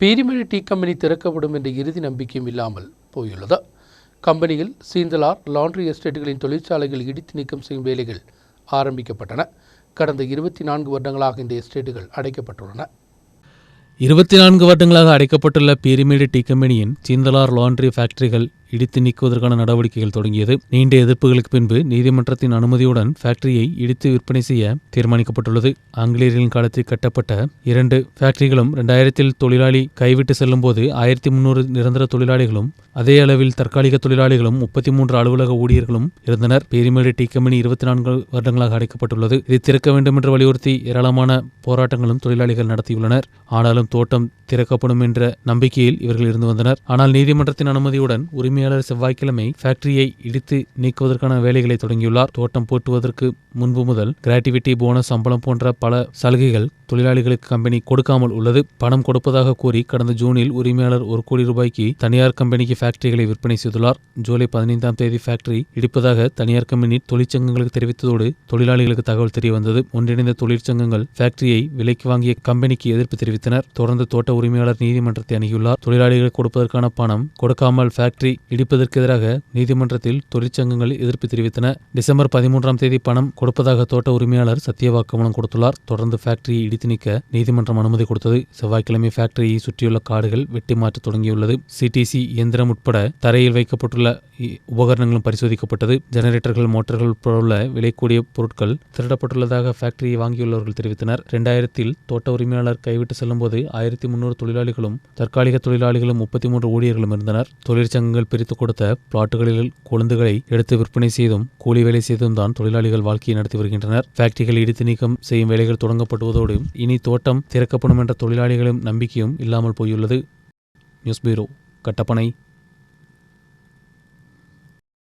பீரிமழை T company திறக்கப்படும் என்ற இறுதி நம்பிக்கையும் இல்லாமல் போயுள்ளது. கம்பெனியில் சீந்தலார் லாண்ட்ரி எஸ்டேட்டுகளின் தொழிற்சாலைகள் இடித்து நீக்கம் செய்யும் வேலைகள் ஆரம்பிக்கப்பட்டன. கடந்த இருபத்தி நான்கு வருடங்களாக இந்த எஸ்டேட்டுகள் அடைக்கப்பட்டுள்ளன. இருபத்தி நான்கு வருடங்களாக அடைக்கப்பட்டுள்ள பீரிமேடு டீ கம்பெனியின் சீந்தலார் லாண்ட்ரி ஃபேக்டரிகள் இடித்து நீக்குவதற்கான நடவடிக்கைகள் தொடங்கியது. நீண்ட எதிர்ப்புகளுக்கு பின்பு நீதிமன்றத்தின் அனுமதியுடன் ஃபேக்டரியை இடித்து விற்பனை செய்ய தீர்மானிக்கப்பட்டுள்ளது. ஆங்கிலேயர்களின் காலத்தில் கட்டப்பட்ட இரண்டு ஃபேக்டரிகளும் ரெண்டாயிரத்தில் தொழிலாளி கைவிட்டு செல்லும் போது ஆயிரத்தி முன்னூறு நிரந்தர தொழிலாளிகளும் அதே அளவில் தற்காலிக தொழிலாளிகளும் முப்பத்தி மூன்று அலுவலக ஊழியர்களும் இருந்தனர். பேரிமேடு டீ கம்பெனி இருபத்தி நான்கு வருடங்களாக அடைக்கப்பட்டுள்ளது. இதை திறக்க வேண்டும் என்று வலியுறுத்தி ஏராளமான போராட்டங்களும் தொழிலாளிகள் நடத்தியுள்ளனர். ஆனாலும் தோட்டம் திறக்கப்படும் என்ற நம்பிக்கையில் இவர்கள் இருந்து வந்தனர். ஆனால் நீதிமன்றத்தின் அனுமதியுடன் உரிமையாளர் செவ்வாய்க்கிழமை ஃபேக்டரியை இடித்து நீக்குவதற்கான வேலைகளை தொடங்கியுள்ளார். தோட்டம் போட்டுவதற்கு முன்பு முதல் கிராட்டிவிட்டி போனஸ் சம்பளம் போன்ற பல சலுகைகள் தொழிலாளிகளுக்கு கம்பெனி கொடுக்காமல் உள்ளது. பணம் கொடுப்பதாக கூறி கடந்த ஜூனில் உரிமையாளர் ஒரு கோடி ரூபாய்க்கு தனியார் கம்பெனிக்கு ஃபேக்டரிகளை விற்பனை செய்துள்ளார். ஜூலை பதினைந்தாம் தேதி ஃபேக்டரி இடிப்பதாக தனியார் கம்பெனி தொழிற்சங்கங்களுக்கு தெரிவித்ததோடு தொழிலாளிகளுக்கு தகவல் தெரிய வந்தது ஒன்றிணைந்த தொழிற்சங்கங்கள் ஃபேக்டரியை விலைக்கு வாங்கிய கம்பெனிக்கு எதிர்ப்பு தெரிவித்தனர். தொடர்ந்து தோட்ட உரிமையாளர் நீதிமன்றத்தை அணுகியுள்ளார். தொழிலாளிகள் கொடுப்பதற்கான பணம் கொடுக்காமல் ஃபேக்டரி இடிப்பதற்கு எதிராக நீதிமன்றத்தில் தொழிற்சங்கங்கள் எதிர்ப்பு தெரிவித்தன. டிசம்பர் பதிமூன்றாம் தேதி பணம் கொடுப்பதாக தோட்ட உரிமையாளர் சத்தியவாக்குமூலம் கொடுத்துள்ளார். தொடர்ந்து ஃபேக்டரியை இடித்து நீக்க நீதிமன்றம் அனுமதி கொடுத்தது. செவ்வாய்க்கிழமை ஃபேக்டரியை சுற்றியுள்ள காடுகள் வெட்டி மாற்ற தொடங்கியுள்ளது. சிடிசி இயந்திரம் உட்பட தரையில் வைக்கப்பட்டுள்ள உபகரணங்களும் பரிசோதிக்கப்பட்டது. ஜெனரேட்டர்கள் மோட்டார்கள் உட்பட உள்ள விலை கூடிய பொருட்கள் திருடப்பட்டுள்ளதாக ஃபேக்டரியை வாங்கியுள்ளவர்கள் தெரிவித்தனர். இரண்டாயிரத்தில் தோட்ட உரிமையாளர் கைவிட்டு செல்லும்போது ஆயிரத்தி முன்னூறு தொழிலாளிகளும் தற்காலிக தொழிலாளிகளும் முப்பத்தி மூன்று ஊழியர்களும் இருந்தனர். தொழிற்சங்கங்கள் பிரித்து கொடுத்த பிளாட்டுகளில் குழந்தைகளை எடுத்து விற்பனை செய்தும் கூலி வேலை செய்தும் தான் தொழிலாளிகள் வாழ்க்கையை நடத்தி வருகின்றனர். ஃபேக்டரிகள் இடித்து நீக்கம் செய்யும் வேலைகள் தொடங்கப்படுவதோடு இனி தோட்டம் திறக்கப்படும் என்ற தொழிலாளிகளின் நம்பிக்கையும் இல்லாமல் போயுள்ளது. நியூஸ் பீரோ கட்டப்பனை.